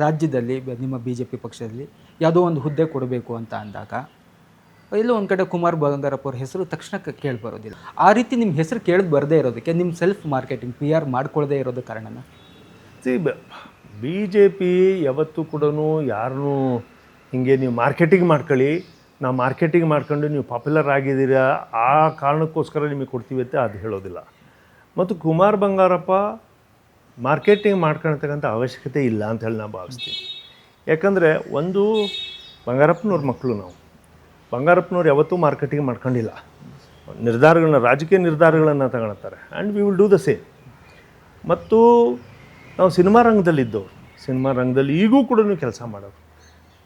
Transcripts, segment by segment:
ರಾಜ್ಯದಲ್ಲಿ ನಿಮ್ಮ B J P ಪಕ್ಷದಲ್ಲಿ ಯಾವುದೋ ಒಂದು ಹುದ್ದೆ ಕೊಡಬೇಕು ಅಂತ ಅಂದಾಗ ಎಲ್ಲೋ ಒಂದು ಕಡೆ ಕುಮಾರ್ ಬಂಗಾರಪ್ಪ ಅವ್ರ ಹೆಸರು ತಕ್ಷಣಕ್ಕೆ ಕೇಳಿ ಬರೋದಿಲ್ಲ ಆ ರೀತಿ ನಿಮ್ಮ ಹೆಸರು ಕೇಳಿ ಬರದೇ ಇರೋದಕ್ಕೆ ನಿಮ್ಮ ಸೆಲ್ಫ್ ಮಾರ್ಕೆಟಿಂಗ್ ಪಿ ಆರ್ ಮಾಡ್ಕೊಳ್ಳದೇ ಇರೋದು ಕಾರಣನ? ಬಿ ಜೆ ಪಿ ಯಾವತ್ತೂ ಕೂಡ ಯಾರನ್ನೂ ಹಿಂಗೆ ನೀವು ಮಾರ್ಕೆಟಿಂಗ್ ಮಾಡ್ಕೊಳ್ಳಿ, ನಾವು ಮಾರ್ಕೆಟಿಂಗ್ ಮಾಡ್ಕೊಂಡು ನೀವು ಪಾಪ್ಯುಲರ್ ಆಗಿದ್ದೀರಾ, ಆ ಕಾರಣಕ್ಕೋಸ್ಕರ ನಿಮಗೆ ಕೊಡ್ತೀವಿ ಅಂತ ಅದು ಹೇಳೋದಿಲ್ಲ. ಮತ್ತು ಕುಮಾರ್ ಬಂಗಾರಪ್ಪ ಮಾರ್ಕೆಟಿಂಗ್ ಮಾಡ್ಕೊಳ್ತಕ್ಕಂಥ ಅವಶ್ಯಕತೆ ಇಲ್ಲ ಅಂತ ಹೇಳಿ ನಾನು ಭಾವಿಸ್ತೀನಿ. ಯಾಕಂದರೆ ಒಂದು ಬಂಗಾರಪ್ಪನವ್ರ ಮಕ್ಕಳು ನಾವು. ಬಂಗಾರಪ್ಪನವ್ರು ಯಾವತ್ತೂ ಮಾರ್ಕೆಟಿಂಗ್ ಮಾಡ್ಕೊಂಡಿಲ್ಲ. ನಿರ್ಧಾರಗಳನ್ನ, ರಾಜಕೀಯ ನಿರ್ಧಾರಗಳನ್ನು ತಗೊಳ್ತಾರೆ. And we will do the same ಮತ್ತು ನಾವು ಸಿನಿಮಾ ರಂಗದಲ್ಲಿದ್ದವರು. ಸಿನಿಮಾ ರಂಗದಲ್ಲಿ ಈಗೂ ಕೂಡ ಕೆಲಸ ಮಾಡೋರು.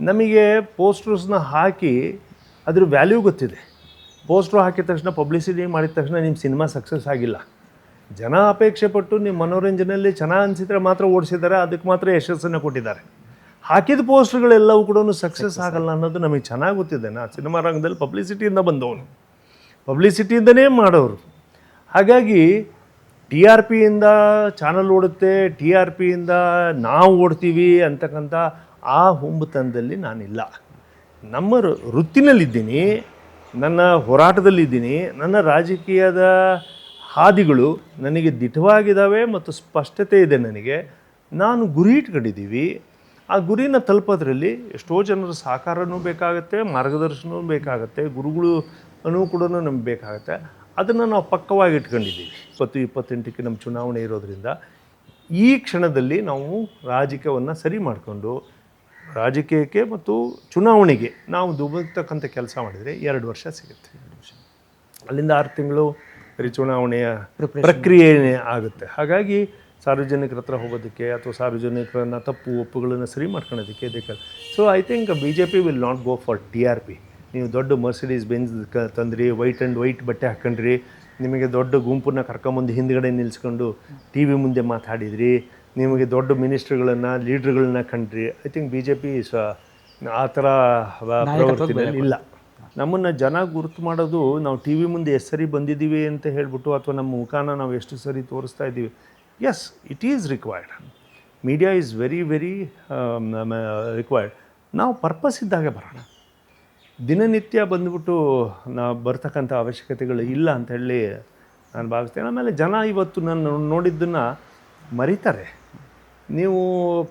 ನಮಗೆ ಪೋಸ್ಟರ್ಸ್ನ ಹಾಕಿ ಅದ್ರ ವ್ಯಾಲ್ಯೂ ಗೊತ್ತಿದೆ. ಪೋಸ್ಟ್ರು ಹಾಕಿದ ತಕ್ಷಣ, ಪಬ್ಲಿಸಿಟಿ ಮಾಡಿದ ತಕ್ಷಣ ನಿಮ್ಮ ಸಿನಿಮಾ ಸಕ್ಸಸ್ ಆಗಿಲ್ಲ. ಜನ ಅಪೇಕ್ಷೆ ಪಟ್ಟು ನಿಮ್ಮ ಮನೋರಂಜನೆಯಲ್ಲಿ ಚೆನ್ನಾಗಿ ಅನಿಸಿದ್ರೆ ಮಾತ್ರ ಓಡಿಸಿದ್ದಾರೆ ಅದಕ್ಕೆ ಮಾತ್ರ ಯಶಸ್ಸನ್ನು ಕೊಟ್ಟಿದ್ದಾರೆ. ಹಾಕಿದ ಪೋಸ್ಟ್ಗಳೆಲ್ಲವೂ ಕೂಡ ಸಕ್ಸಸ್ ಆಗಲ್ಲ ಅನ್ನೋದು ನಮಗೆ ಚೆನ್ನಾಗಿ ಗೊತ್ತಿದೆ. ನಾ ಸಿನಿಮಾ ರಂಗದಲ್ಲಿ ಪಬ್ಲಿಸಿಟಿಯಿಂದ ಬಂದವನು. ಪಬ್ಲಿಸಿಟಿಯಿಂದನೇ ಮಾಡೋರು. ಹಾಗಾಗಿ ಟಿ ಆರ್ ಪಿಯಿಂದ ಚಾನಲ್ ಓಡುತ್ತೆ ಟಿ ಆರ್ ಪಿಯಿಂದ ನಾವು ಓಡ್ತೀವಿ ಅಂತಕ್ಕಂಥ ಆ ಹುಂಬತನದಲ್ಲಿ ನಾನಿಲ್ಲ. ನಮ್ಮ ವೃತ್ತಿನಲ್ಲಿದ್ದೀನಿ ನನ್ನ ಹೋರಾಟದಲ್ಲಿದ್ದೀನಿ ನನ್ನ ರಾಜಕೀಯದ ಹಾದಿಗಳು ನನಗೆ ದಿಟವಾಗಿದ್ದಾವೆ ಮತ್ತು ಸ್ಪಷ್ಟತೆ ಇದೆ ನನಗೆ. ನಾನು ಗುರಿ ಇಟ್ಕೊಂಡಿದ್ದೀವಿ. ಆ ಗುರಿನ ತಲುಪೋದ್ರಲ್ಲಿ ಎಷ್ಟೋ ಜನರ ಸಹಕಾರನೂ ಬೇಕಾಗುತ್ತೆ, ಮಾರ್ಗದರ್ಶನವೂ ಬೇಕಾಗುತ್ತೆ, ಗುರುಗಳು ಅನು ಕೂಡ ನಮ್ಗೆ ಬೇಕಾಗುತ್ತೆ. ಅದನ್ನು ನಾವು ಪಕ್ಕವಾಗಿ ಇಟ್ಕೊಂಡಿದ್ದೀವಿ. ಇಪ್ಪತ್ತು, ಇಪ್ಪತ್ತೆಂಟಕ್ಕೆ ನಮ್ಮ ಚುನಾವಣೆ ಇರೋದ್ರಿಂದ. ಈ ಕ್ಷಣದಲ್ಲಿ ನಾವು ರಾಜಕೀಯವನ್ನು ಸರಿ ಮಾಡಿಕೊಂಡು, ರಾಜಕೀಯಕ್ಕೆ ಮತ್ತು ಚುನಾವಣೆಗೆ ನಾವು ದುಬಕ್ತಕ್ಕಂಥ ಕೆಲಸ ಮಾಡಿದರೆ ಎರಡು ವರ್ಷ ಸಿಗುತ್ತೆ. ಅಲ್ಲಿಂದ ಆರು ತಿಂಗಳು ಚುನಾವಣೆಯ ಪ್ರಕ್ರಿಯೆ ಆಗುತ್ತೆ. ಹಾಗಾಗಿ ಸಾರ್ವಜನಿಕರ ಹತ್ರ ಹೋಗೋದಕ್ಕೆ ಅಥವಾ ಸಾರ್ವಜನಿಕರನ್ನ ತಪ್ಪು ಒಪ್ಪುಗಳನ್ನು ಸರಿ ಮಾಡ್ಕೊಳ್ಳೋದಕ್ಕೆ ಇದಕ್ಕೆ so I think B J P will not go for T R P ನೀವು ದೊಡ್ಡ ಮರ್ಸಿಡೀಸ್ ಬೆಂಜ್ ಕ ತಂದ್ರಿ ವೈಟ್ ಆ್ಯಂಡ್ ವೈಟ್ ಬಟ್ಟೆ ಹಾಕೊಂಡ್ರಿ ನಿಮಗೆ ದೊಡ್ಡ ಗುಂಪನ್ನ ಕರ್ಕೊಂಬಂದು ಹಿಂದ್ಗಡೆ ನಿಲ್ಲಿಸ್ಕೊಂಡು ಟಿ ವಿ ಮುಂದೆ ಮಾತಾಡಿದ್ರಿ ನಿಮಗೆ ದೊಡ್ಡ ಮಿನಿಸ್ಟ್ರ್ಗಳನ್ನು ಲೀಡ್ರ್ಗಳನ್ನ country I think B J P ಆ ಥರ ಪ್ರವೃತ್ತಿನಲ್ಲಿ ಇಲ್ಲ. ನಮ್ಮನ್ನು ಜನ ಗುರುತು ಮಾಡೋದು ನಾವು ಟಿ ವಿ ಮುಂದೆ ಎಷ್ಟು ಸರಿ ಬಂದಿದ್ದೀವಿ ಅಂತ ಹೇಳಿಬಿಟ್ಟು ಅಥವಾ ನಮ್ಮ ಮುಖಾನ ನಾವು ಎಷ್ಟು ಸರಿ ತೋರಿಸ್ತಾ ಇದ್ದೀವಿ. Yes it is required media is very very required ನಾವು ಪರ್ಪಸ್ ಇದ್ದಾಗೆ ಬರೋಣ. ದಿನನಿತ್ಯ ಬಂದ್ಬಿಟ್ಟು ನಾವು ಬರ್ತಕ್ಕಂಥ ಅವಶ್ಯಕತೆಗಳು ಇಲ್ಲ ಅಂತ ಹೇಳಿ ನಾನು ಭಾವಿಸ್ತೇನೆ. ಆಮೇಲೆ ಜನ ಇವತ್ತು ನಾನು ನೋಡಿದ್ದನ್ನು ಮರಿತಾರೆ. ನೀವು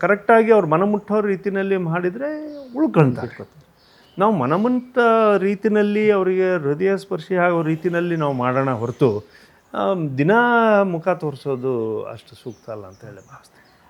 ಕರೆಕ್ಟಾಗಿ ಅವ್ರ ಮನಮುಟ್ಟೋ ರೀತಿಯಲ್ಲಿ ಮಾಡಿದರೆ ಉಳ್ಕೊಳ್ತಾರೆ ನಾವು ಮನಮಂತ ರೀತಿಯಲ್ಲಿ ಅವರಿಗೆ ಹೃದಯ ಸ್ಪರ್ಶಿ ಆಗೋ ರೀತಿಯಲ್ಲಿ ನಾವು ಮಾಡೋಣ ಹೊರತು ದಿನ ಮುಖ ತೋರಿಸೋದು ಅಷ್ಟು ಸೂಕ್ತ ಅಲ್ಲ ಅಂತ ಹೇಳಿ ಭಾವಿಸ್ತೇನೆ